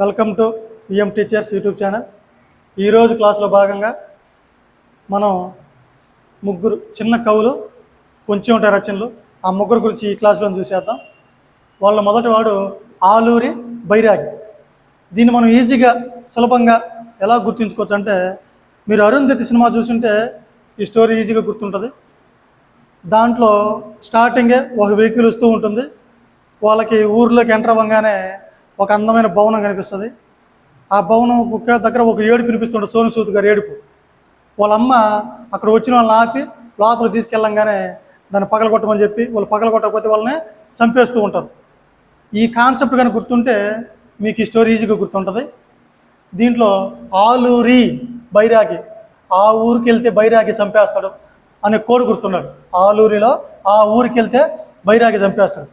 Welcome to VM teachers YouTube channel. ఈరోజు క్లాస్లో భాగంగా మనం ముగ్గురు చిన్న కవులు కొంచెం ఉంటాయి రచనలు ఆ ముగ్గురు గురించి ఈ క్లాస్లో చూసేద్దాం. వాళ్ళ మొదటి వాడు ఆలూరి బైరాగి. దీన్ని మనం ఈజీగా సులభంగా ఎలా గుర్తుంచుకోవచ్చు అంటే మీరు అరుంధతి సినిమా చూస్తుంటే ఈ స్టోరీ ఈజీగా గుర్తుంటుంది. దాంట్లో స్టార్టింగే ఒక వెహికల్ వస్తూ ఉంటుంది. వాళ్ళకి ఊర్లోకి ఎంటర్ అవ్వగానే ఒక అందమైన భవనం కనిపిస్తుంది. ఆ భవనం కుక్క దగ్గర ఒక ఏడుపు వినిపిస్తుండే సోను సూద్ గారి ఏడుపు. వాళ్ళ అమ్మ అక్కడ వచ్చిన వాళ్ళని ఆపి లోపల తీసుకెళ్ళంగానే దాన్ని పగలగొట్టమని చెప్పి వాళ్ళు పగలగొట్టకపోతే వాళ్ళని చంపేస్తూ ఉంటారు. ఈ కాన్సెప్ట్ కానీ గుర్తుంటే మీకు ఈ స్టోరీ ఈజీగా గుర్తుంటుంది. దీంట్లో ఆలూరి బైరాగి ఆ ఊరికి వెళ్తే బైరాగి చంపేస్తాడు అనే కోరు గుర్తున్నాడు. ఆలూరిలో ఆ ఊరికి వెళ్తే బైరాగి చంపేస్తాడు.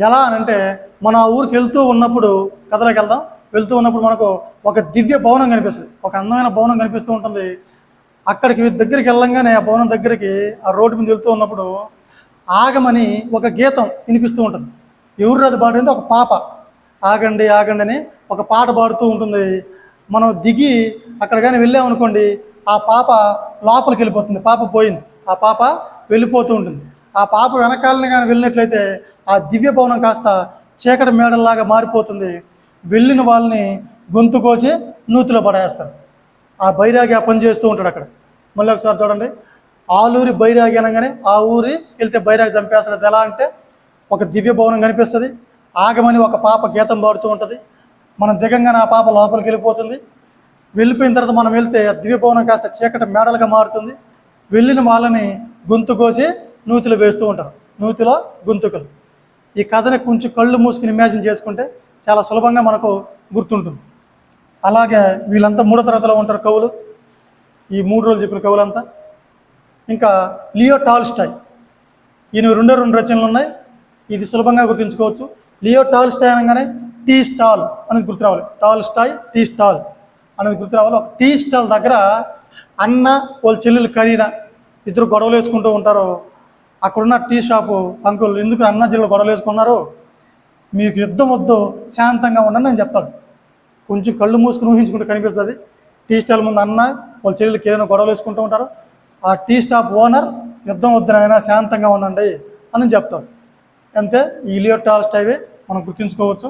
ఎలా అని అంటే మన ఊరికి వెళ్తూ ఉన్నప్పుడు కథలోకి వెళ్దాం. వెళ్తూ ఉన్నప్పుడు మనకు ఒక దివ్య భవనం కనిపిస్తుంది. ఒక అందమైన భవనం కనిపిస్తూ ఉంటుంది. అక్కడికి దగ్గరికి వెళ్ళంగానే ఆ భవనం దగ్గరికి ఆ రోడ్డు మీద వెళ్తూ ఉన్నప్పుడు ఆగమని ఒక గీతం వినిపిస్తూ ఉంటుంది. ఎవరు అది పాడింది? ఒక పాప. ఆగండి ఆగండి అని ఒక పాట పాడుతూ ఉంటుంది. మనం దిగి అక్కడ కానీ వెళ్ళామనుకోండి ఆ పాప లోపలికి వెళ్ళిపోతుంది. పాప పోయింది. ఆ పాప వెళ్ళిపోతూ ఉంటుంది. ఆ పాప వెనకాలని కానీ వెళ్ళినట్లయితే ఆ దివ్య భవనం కాస్త చీకటి మేడల్లాగా మారిపోతుంది. వెళ్ళిన వాళ్ళని గొంతు కోసి నూతిలో పడేస్తారు. ఆ బైరాగి ఆ పని చేస్తూ ఉంటాడు అక్కడ. మళ్ళీ ఒకసారి చూడండి. ఆలూరి బైరాగి అనగానే ఆ ఊరి వెళ్తే బైరాగి చంపేస్తాడు. అది ఎలా అంటే ఒక దివ్య భవనం కనిపిస్తుంది. ఆగమని ఒక పాప గీతం పాడుతూ ఉంటుంది. మనం దిగంగానే ఆ పాప లోపలికి వెళ్ళిపోతుంది. వెళ్ళిపోయిన తర్వాత మనం వెళ్తే దివ్య భవనం కాస్త చీకటి మేడలుగా మారుతుంది. వెళ్ళిన వాళ్ళని గొంతు కోసి నూతిలో వేస్తూ ఉంటారు. నూతిలో గొంతుకలు. ఈ కథని కొంచెం కళ్ళు మూసుకుని ఇమాజిన్ చేసుకుంటే చాలా సులభంగా మనకు గుర్తుంటుంది. అలాగే వీళ్ళంతా మూడో తరగతిలో ఉంటారు కవులు. ఈ మూడు రోజులు చెప్పిన కవులంతా. ఇంకా లియో టాల్స్టాయ్. ఈయన రెండో రెండు రచనలు ఉన్నాయి. ఇది సులభంగా గుర్తుంచుకోవచ్చు. లియో టాల్స్టాయ్ అనగానే టీ స్టాల్ అనేది గుర్తు రావాలి. టాల్స్టాయ్ టీ స్టాల్ అనేది గుర్తు రావాలి. ఒక టీ స్టాల్ దగ్గర అన్న వాళ్ళ చెల్లెలు కరీనా ఇద్దరు గొడవలు వేసుకుంటూ ఉంటారు. అక్కడున్న టీ షాపు అంకుల్ ఎందుకు అన్న జిల్లా గొడవలు వేసుకున్నారు మీకు యుద్ధం వద్దు శాంతంగా ఉండని నేను చెప్తాడు. కొంచెం కళ్ళు మూసుకుని ఊహించుకుంటూ కనిపిస్తుంది. టీ స్టాల్ ముందు అన్న వాళ్ళ చెల్లెలకి ఏదైనా గొడవలు వేసుకుంటూ ఉంటారు. ఆ టీ స్టాప్ ఓనర్ యుద్ధం వద్దునైనా శాంతంగా ఉండండి అని చెప్తాడు. అంతే ఈ ఇలియో టైవే మనం గుర్తుంచుకోవచ్చు.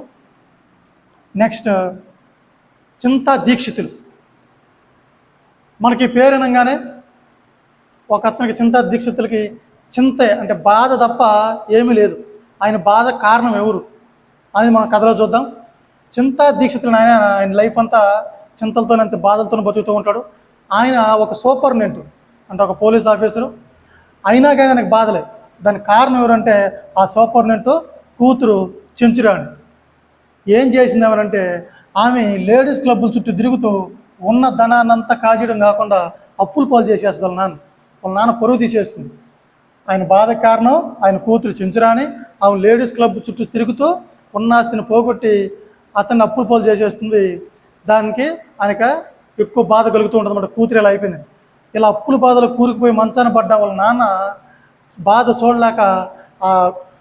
నెక్స్ట్ చింతా దీక్షితులు. మనకి పేరు అనగానే ఒక అతనికి చింతా దీక్షితులకి చింతే అంటే బాధ తప్ప ఏమీ లేదు. ఆయన బాధ కారణం ఎవరు? అనేది మనం కథలో చూద్దాం. చింతా దీక్షితులు ఆయన ఆయన లైఫ్ అంతా చింతలతో అంత బాధలతో బతుకుతూ ఉంటాడు. ఆయన ఒక సూపర్నెంట్ అంటే ఒక పోలీస్ ఆఫీసరు. అయినా కానీ ఆయనకు బాధలే దానికి కారణం ఎవరంటే ఆ సూపర్నెంట్ కూతురు చెంచురాణి. ఏం చేసింది ఎవరంటే ఆమె లేడీస్ క్లబ్బుల చుట్టూ తిరుగుతూ ఉన్న ధనాన్నంతా కాజేయడం కాకుండా అప్పులు పాలు చేసేస్తుంది వాళ్ళ నాన్న. వాళ్ళ నాన్న పరువు తీసేస్తుంది. ఆయన బాధ కారణం ఆయన కూతురు చెంచురాని ఆమె లేడీస్ క్లబ్ చుట్టూ తిరుగుతూ ఉన్నాస్తిని పోగొట్టి అతన్ని అప్పులు పోలు చేసేస్తుంది. దానికి ఆయనక ఎక్కువ బాధ కలుగుతూ ఉంటుంది అన్నమాట. కూతురు ఇలా అయిపోయింది. ఇలా అప్పుల బాధలు కూరుకుపోయి మంచాన పడ్డ వాళ్ళ నాన్న బాధ చూడలేక ఆ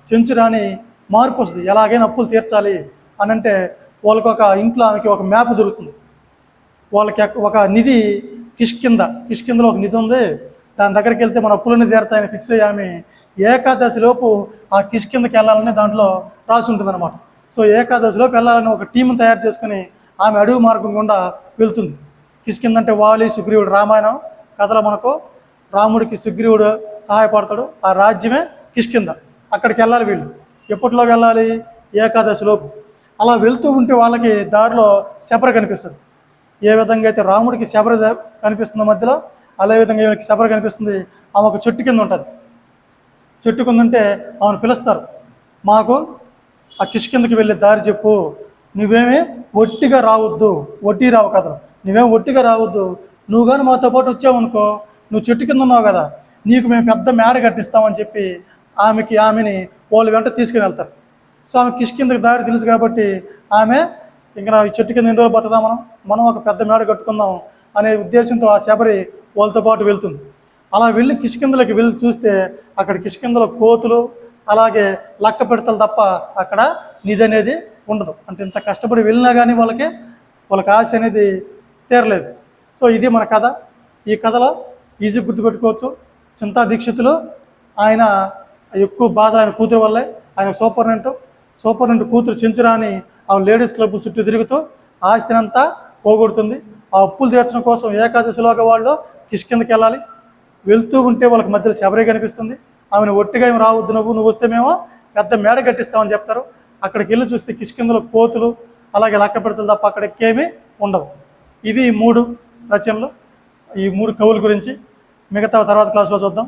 చెంచురాని మార్పు వస్తుంది. ఎలాగైనా అప్పులు తీర్చాలి అని అంటే వాళ్ళకి ఒక ఇంట్లో ఆమెకి ఒక మ్యాప్ దొరుకుతుంది. వాళ్ళకి ఒక నిధి కిష్కింద కిష్కిందలో ఒక నిధి ఉంది. దాని దగ్గరికి వెళ్తే మన అప్పులన్నీ తీరతాయని ఫిక్స్ అయ్యి ఆమె ఏకాదశిలోపు ఆ కిష్ కిందకి వెళ్ళాలని దాంట్లో రాసి ఉంటుంది అనమాట సో ఏకాదశిలోపు వెళ్ళాలని ఒక టీం తయారు చేసుకుని ఆమె అడుగు మార్గం గుండా వెళ్తుంది. కిష్కింద అంటే వాలి సుగ్రీవుడు రామాయణం కథలో మనకు రాముడికి సుగ్రీవుడు సహాయపడతాడు. ఆ రాజ్యమే కిష్ కింద. అక్కడికి వెళ్ళాలి వీళ్ళు. ఎప్పట్లో వెళ్ళాలి? ఏకాదశిలోపు అలా వెళ్తూ ఉంటే వాళ్ళకి దారిలో శబర కనిపిస్తుంది. ఏ విధంగా అయితే రాముడికి శబర కనిపిస్తున్న మధ్యలో అదే విధంగా ఈమెకి శబర కనిపిస్తుంది. ఆమె ఒక చెట్టు కింద ఉంటుంది. చెట్టు కింద ఉంటే ఆమెను పిలుస్తారు. మాకు ఆ కిష్ కిందకి వెళ్ళే దారి చెప్పు. నువ్వేమీ ఒట్టిగా రావద్దు. వడ్డీ రావు కథలు నువ్వేం ఒట్టిగా రావద్దు. నువ్వు కానీ మాతో పాటు వచ్చావనుకో నువ్వు చెట్టు కింద ఉన్నావు కదా. నీకు మేము పెద్ద మేడ కట్టిస్తామని చెప్పి ఆమెకి ఆమెని వాళ్ళు వెంట తీసుకుని వెళ్తారు. సో ఆమె కిష్ కిందకి దారి తెలుసు కాబట్టి ఆమె ఇంకా ఈ చెట్టు కింద ఎన్ని రోజులు బతుకుదాం మనం? మనం ఒక పెద్ద మేడ కట్టుకుందాం. అనే ఉద్దేశంతో ఆ శబరి వాళ్ళతో పాటు వెళ్తుంది. అలా వెళ్ళి కిష్కిందలకి వెళ్ళి చూస్తే అక్కడ కిష్కిందల కోతులు అలాగే లక్క పెడతలు తప్ప అక్కడ నిధి అనేది ఉండదు. అంటే ఇంత కష్టపడి వెళ్ళినా కానీ వాళ్ళకి వాళ్ళకి ఆశ అనేది తీరలేదు. సో ఇది మన కథ. ఈ కథలో ఈజీ గుర్తుపెట్టుకోవచ్చు చింతా దీక్షితులు ఆయన ఎక్కువ బాధ ఆయన కూతురు వల్లే ఆయన సూపర్నెంట్. సూపర్నెంట్ కూతురు చించురాని ఆ లేడీస్ క్లబ్ చుట్టూ తిరుగుతూ ఆస్తినంతా పోగొడుతుంది. ఆ అప్పులు తీర్చడం కోసం ఏకాదశిలోగా వాళ్ళు కిష్కిందకి వెళ్ళాలి. వెళ్తూ ఉంటే వాళ్ళకి మధ్యలో శబరి కనిపిస్తుంది. ఆమెను ఒట్టిగా ఏమి రావద్దు నువ్వు నువ్వు వస్తే మేము పెద్ద మేడ కట్టిస్తామని చెప్తారు. అక్కడికి వెళ్ళి చూస్తే కిష్కిందలో కోతులు అలాగే లక్క పెడతలు తప్ప అక్కడ ఎక్కేమీ ఉండవు. ఇవి మూడు రచనలు. ఈ మూడు కవుల గురించి మిగతా తర్వాత క్లాస్లో చూద్దాం.